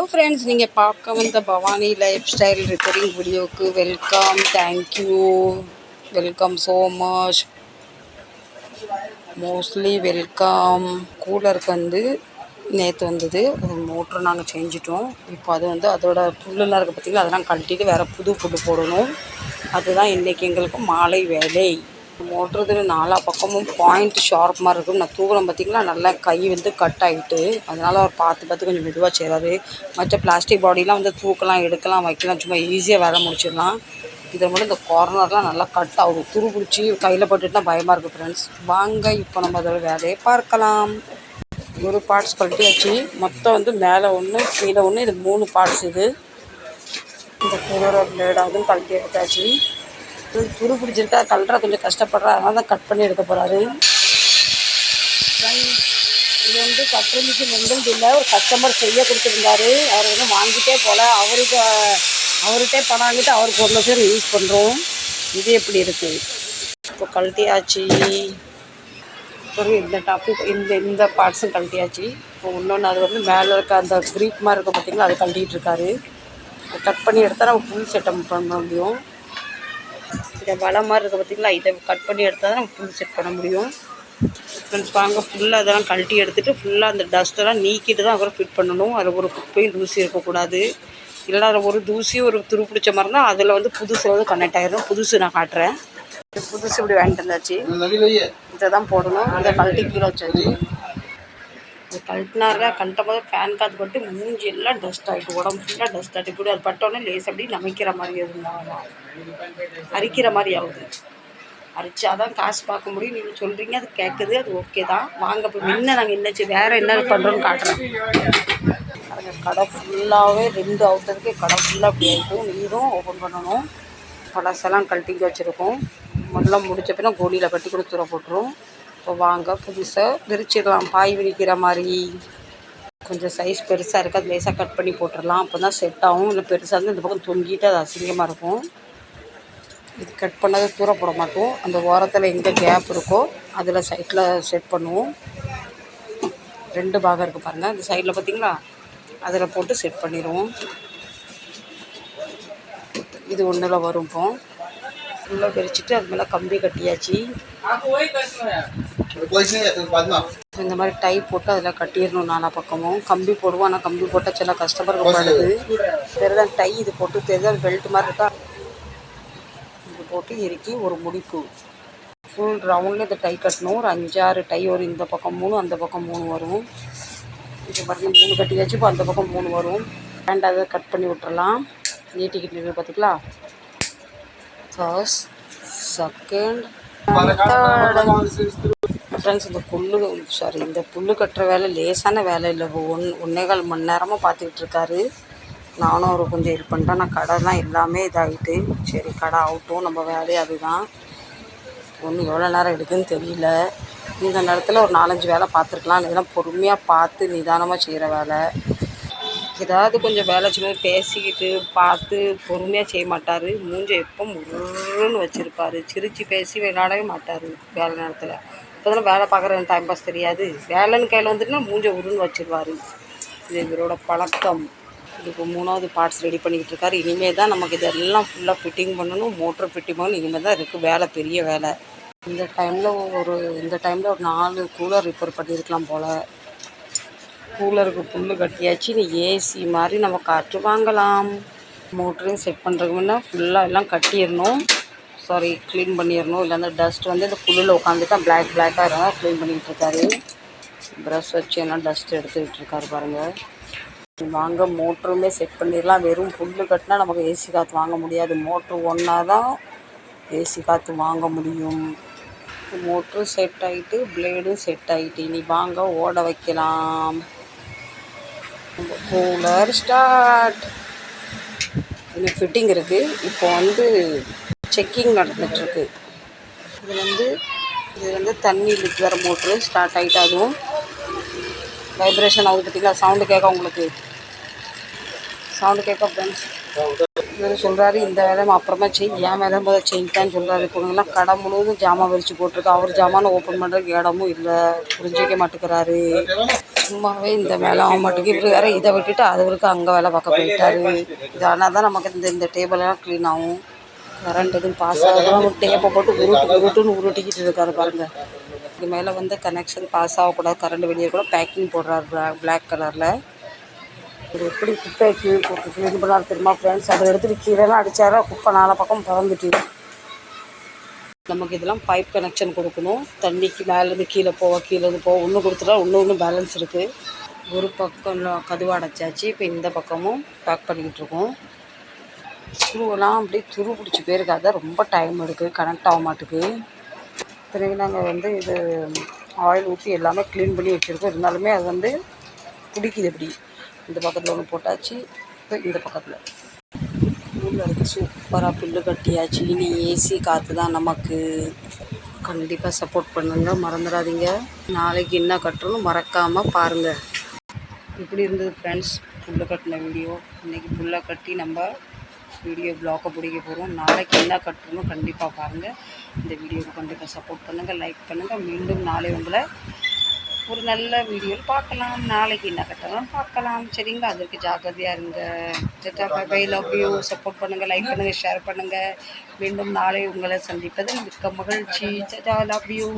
Hello friends நீங்கள் பார்க்க வந்த பவானி லைஃப் ஸ்டைல் ரிப்பேரிங் வீடியோவுக்கு welcome thank you welcome so much mostly welcome கூலருக்கு வந்து நேற்று வந்தது. மோட்ரு நாங்கள் செஞ்சிட்டோம் இப்போ அது வந்து அதோட புல்லுலாம் இருக்குது பார்த்திங்கன்னா அதெல்லாம் கழட்டிட்டு வேறு புது புல் போடணும். அதுதான் இன்றைக்கி எங்களுக்கு மாலை வேலை. மோட்ரு நாலா பக்கமும் பாயிண்ட் ஷார்ப் மாதிரி இருக்கும். நான் தூக்குறேன் பார்த்தீங்களா நல்லா கை வந்து கட் ஆகிட்டு அதனால் அவர் பார்த்து பார்த்து கொஞ்சம் மெதுவாக செய்கிறாரு மற்ற பிளாஸ்டிக் பாடிலாம் வந்து தூக்கலாம் எடுக்கலாம் வைக்கலாம் சும்மா ஈஸியாக வேலை முடிச்சிடலாம். இதை மட்டும் இந்த கார்னர்லாம் நல்லா கட் ஆகும் துரு பிடிச்சி கையில் போட்டுட்டுனா பயமாக இருக்குது ஃப்ரெண்ட்ஸ் வாங்க இப்போ நம்ம அதோட வேலையை பார்க்கலாம். ஒரு பார்ட்ஸ் கழட்டியாச்சு மொத்தம் வந்து மேலே ஒன்று கீழே ஒன்று இது மூணு பார்ட்ஸ் இது. இந்த கூலரோட பிளேடாகவும் கழட்டி எடுத்தாச்சு. துரு பிடிச்சிருக்கா கலரா கொஞ்சம் கஷ்டப்படுறா அதனால தான் கட் பண்ணி எடுக்க போகிறாரு இது வந்து கட்டுரை மிஷின் இல்லை ஒரு கஸ்டமர் செய்ய கொடுத்துருந்தாரு. அவர் வந்து வாங்கிட்டே போகல அவருக்கு அவர்கிட்டே பணம் வாங்கிட்டு அவருக்கு ஒரு லட்சம் யூஸ் பண்ணுறோம் இது எப்படி இருக்குது இப்போ கழட்டியாச்சு. ஒரு இந்த டாப்பிக் இந்த இந்த பார்ட்ஸும் கழட்டியாச்சு. இப்போ இன்னொன்று அது வந்து மேலே இருக்க அந்த க்ரீப் மாதிரி இருக்க பார்த்தீங்களா அது கழட்டிகிட்டு இருக்காரு. கட் பண்ணி எடுத்தால் நம்ம ஃபுல் செட்டப் பண்ண முடியும். இந்த வலை மாதிரி இருக்க பார்த்தீங்களா? இதை கட் பண்ணி எடுத்தால் தான் நம்ம ஃபுல் செட் பண்ண முடியும். ஃப்ரெண்ட்ஸ் வாங்க ஃபுல்லாக அதெல்லாம் கழட்டி எடுத்துகிட்டு ஃபுல்லாக அந்த டஸ்ட்டெல்லாம் நீக்கிட்டு தான் அப்புறம் ஃபிட் பண்ணணும். அதில் ஒரு குப்பையும் தூசி இருக்கக்கூடாது. இல்லைனா அதில் ஒரு தூசி ஒரு துரு பிடிச்ச மாதிரி இருந்தால் அதில் வந்து புதுசு வந்து கனெக்ட் ஆயிடும் புதுசு நான் காட்டுறேன். புதுசு இப்படி வாங்கிட்டு வந்தாச்சு. இதை தான் போடணும். இதை கழட்டி கீழே வச்சாச்சு. அது கழட்டினார கழட்டும் போது ஃபேன் காற்று பட்டு மூஞ்சி எல்லாம் டஸ்ட் ஆகிட்டு உடம்பு ஃபுல்லாக டஸ்ட் ஆகிட்டு இப்படி அது பட்டோன்னே லேஸ் அப்படி நமைக்கிற மாதிரி இருந்தாங்க. அரிக்கிற மாதிரி ஆகுது. அரிச்சாதான் காசு பார்க்க முடியும். நீங்கள் சொல்கிறீங்க அது கேட்குது அது ஓகே தான். வாங்க இப்போ முன்ன நாங்கள் என்னச்சு வேறு என்ன பண்ணுறோன்னு காட்டுறேன். கடை ஃபுல்லாகவே ரெண்டு அவுட்டருக்கு கடை ஃபுல்லாக அப்படி ஆகிட்டும் நீரும் ஓப்பன் பண்ணணும். பழசெல்லாம் கழட்டிங்க வச்சுருக்கோம். முதல்ல முடிச்ச பின்னா கோலியில் கட்டி கூட போட்டுரும். இப்போ வாங்க புதுசாக விரிச்சிடலாம். பாய் விரிக்கிற மாதிரி. கொஞ்சம் சைஸ் பெருசாக இருக்குது அது லேசாக கட் பண்ணி போட்டுடலாம். அப்போ தான் செட் ஆகும். இல்லை பெருசாக இருந்து இந்த பக்கம் தொங்கிட்டு அது அசிங்கமாக இருக்கும். இது கட் பண்ணதை தூர போட மாட்டோம். அந்த ஓரத்தில் எங்கே கேப் இருக்கோ அதில் சைட்டில் செட் பண்ணுவோம். ரெண்டு பாகம் இருக்குது பாருங்கள் இந்த சைடில் பார்த்தீங்களா அதில் போட்டு செட் பண்ணிடுவோம். இது ஒன்றில் வரும் இப்போ. ஃபுல்லாக விரிச்சிட்டு அது மேலே கம்பி கட்டியாச்சு. இந்த மாதிரி டை போட்டு அதில் கட்டிடணும் நாலா பக்கமும். கம்பி போடுவோம் ஆனால் கம்பி போட்டால் சில கஸ்டமருக்கு படுது பெருதான் டை இது போட்டு தெரியுது பெல்ட் மாதிரி இருக்கா? இது போட்டு இறுக்கி ஒரு முடிப்பு. ஃபுல் ரவுண்டில் இந்த டை கட்டணும். ஒரு அஞ்சாறு டை வரும் இந்த பக்கம் மூணு அந்த பக்கம் மூணு வரும். இது பாருங்க மூணு கட்டியாச்சு இப்போ அந்த பக்கம் மூணு வரும். அண்ட் அதை கட் பண்ணி விட்டுறலாம். நீட்டிக்கிட்டு நின்று பார்த்துக்கலாம் ஃபர்ஸ்ட் செகண்ட் ஃப்ரெண்ட்ஸ் இந்த புல்லு சாரி இந்த புல்லு கட்டுற வேலை லேசான வேலை இல்லை. ஒன் ஒன்னேகால் மணி நேரமாக பார்த்துக்கிட்டு இருக்காரு. நானும் அவர் கொஞ்சம் ஹெல்ப் பண்ணிட்டேன். நான் கடைலாம் எல்லாமே இதாகிட்டு சரி கடை ஆகட்டும் நம்ம வேலையே அதுதான். ஒன்று எவ்வளோ நேரம் எடுக்குன்னு தெரியல. இந்த நேரத்தில் ஒரு நாலஞ்சு வேலை பார்த்துருக்கலாம். இதெல்லாம் பொறுமையாக பார்த்து நிதானமாக செய்கிற வேலை. ஏதாவது கொஞ்சம் வேலை சும்மா பேசிக்கிட்டு பார்த்து பொறுமையாக செய்ய மாட்டார். மூஞ்சை எப்போ முருன்னு வச்சுருப்பார். சிரித்து பேசி விளையாடவே மாட்டார் வேலை நேரத்தில். இப்போதான் வேலை பார்க்குற டைம் பாஸ் தெரியாது. வேலைன்னு கையில் வந்துட்டுனா மூஞ்சை உருன்னு வச்சுருவார். இது இவரோட பழக்கம். இது இப்போ மூணாவது பார்ட்ஸ் ரெடி பண்ணிக்கிட்டு இருக்காரு. இனிமேல் தான் நமக்கு இதெல்லாம் ஃபுல்லாக ஃபிட்டிங் பண்ணணும். மோட்ரு ஃபிட்டிங் பண்ணணும். இனிமேல் தான் இருக்குது வேலை பெரிய வேலை. இந்த டைமில் ஒரு இந்த டைமில் ஒரு நாலு கூலர் ரிப்பேர் பண்ணியிருக்கலாம் போல். கூலருக்கு புல் கட்டியாச்சு நீ ஏசி மாதிரி நம்ம காற்று வாங்கலாம். மோட்டரையும் செட் பண்ணுறதுக்கு முன்னே ஃபுல்லாக எல்லாம் கட்டிடணும். சாரி க்ளீன் பண்ணிடணும். இல்லை அந்த டஸ்ட் வந்து இந்த புல்லில் உட்காந்துட்டா பிளாக் பிளாக்காக இருந்தால் க்ளீன் பண்ணிகிட்டு இருக்காரு ப்ரஷ் வச்சு எல்லாம் டஸ்ட் எடுத்துக்கிட்டு இருக்காரு பாருங்கள் வாங்க மோட்டருமே செட் பண்ணிடலாம். வெறும் புல்லு கட்டினா நமக்கு ஏசி காற்று வாங்க முடியாது. மோட்ரு ஒன்றா தான் ஏசி காற்று வாங்க முடியும். மோட்ரு செட் ஆகிட்டு பிளேடும் செட் ஆகிட்டு இனி வாங்க ஓட வைக்கலாம். Cooler start. இன்னும் ஃபிட்டிங் இருக்குது இப்போ வந்து செக்கிங் நடந்துகிட்ருக்கு இது வந்து இது வந்து தண்ணி லிக் வர மோட்ரு ஸ்டார்ட் ஆகிட்டு அதுவும் வைப்ரேஷன் ஆகுது பார்த்தீங்களா சவுண்டு கேட்க உங்களுக்கு? சவுண்டு கேட்க ஃப்ரெண்ட்ஸ் இவர் சொல்கிறாரு இந்த வேலை அப்புறமா செய் என் வேலை முதல் செஞ்சுட்டான்னு சொல்கிறாரு இவங்கெல்லாம் கடை முழுவதும் ஜாமான் விரிச்சு போட்டிருக்கு. அவர் ஜாமான் ஓப்பன் பண்ணுறதுக்கு இடமும் இல்லை. புரிஞ்சிக்க மாட்டேங்கிறாரு. சும்மாவே இந்த வேலை அவன் மட்டுக்கு இவர் வேற இதை விட்டுட்டு அவருக்கு அங்கே வேலை பார்க்க போயிட்டாரு. இது ஆனால் தான் நமக்கு இந்த இந்த டேபிளெல்லாம் க்ளீன் ஆகும். கரண்ட் எதுவும் பாஸ் ஆகலாம் டேப்பை போட்டு உருட்டு உருட்டுன்னு உருட்டிக்கிட்டு இருக்காரு பாருங்க. இது மேலே வந்து கனெக்ஷன் பாஸ் ஆகக்கூடாது. கரண்ட் வெளியே கூட பேக்கிங் போடுறாரு பிளாக் கலரில் இது எப்படி குப்பையை கீழே போட்டு க்ளீன் பண்ணாரு தெரியுமா ஃப்ரெண்ட்ஸ் அதை எடுத்துகிட்டு கீழேலாம் அடித்தாரா குப்பை நாலா பக்கம் பறந்துட்டு நமக்கு இதெல்லாம் பைப் கனெக்ஷன் கொடுக்கணும். தண்ணிக்கு மேலேருந்து கீழே போக கீழேருந்து போக ஒன்று கொடுத்துட்டா ஒன்று ஒன்று பேலன்ஸ் இருக்குது ஒரு பக்கம் கதுவாக அடைச்சாச்சு. இப்போ இந்த பக்கமும் பேக் பண்ணிக்கிட்டு இருக்கோம். ஸ்க்ரூவெல்லாம் அப்படியே துரு பிடிச்சி போயிருக்கு. அதான் ரொம்ப டைம் எடுக்குது கனெக்ட் ஆக மாட்டுக்கு. பிறகு நாங்கள் வந்து இது ஆயில் ஊற்றி எல்லாமே க்ளீன் பண்ணி வச்சுருக்கோம். இருந்தாலுமே அது வந்து பிடிக்குது எப்படி இந்த பக்கத்தில் ஒன்று போட்டாச்சு இப்போ இந்த பக்கத்தில். உள்ள இருக்கு சூப்பராக புல்லு கட்டியாச்சு. இனி ஏசி காற்று தான் நமக்கு. கண்டிப்பாக சப்போர்ட் பண்ணுங்கள் மறந்துடாதீங்க. நாளைக்கு என்ன கட்டணும் மறக்காமல் பாருங்கள் இப்படி இருந்தது ஃப்ரெண்ட்ஸ் புல்லை கட்டின வீடியோ இன்றைக்கி புல்லை கட்டி நம்ம வீடியோ ப்ளாக்கை பிடிக்க போகிறோம் நாளைக்கு என்ன கட்டணும் கண்டிப்பாக பாருங்கள் இந்த வீடியோவுக்கு கண்டிப்பாக சப்போர்ட் பண்ணுங்கள் லைக் பண்ணுங்கள் மீண்டும் நாளை உங்களை ஒரு நல்ல வீடியோவில் பார்க்கலாம். நாளைக்கு என்ன கட்டலாம் பார்க்கலாம். சரிங்களா? அதற்கு ஜாக்கிரதையாக இருங்க. Tata bye bye love you support பண்ணுங்கள் லைக் பண்ணுங்கள் ஷேர் பண்ணுங்கள் மீண்டும் நாளை உங்களை சந்திப்பதில் மிக்க மகிழ்ச்சி. Ta-ta love you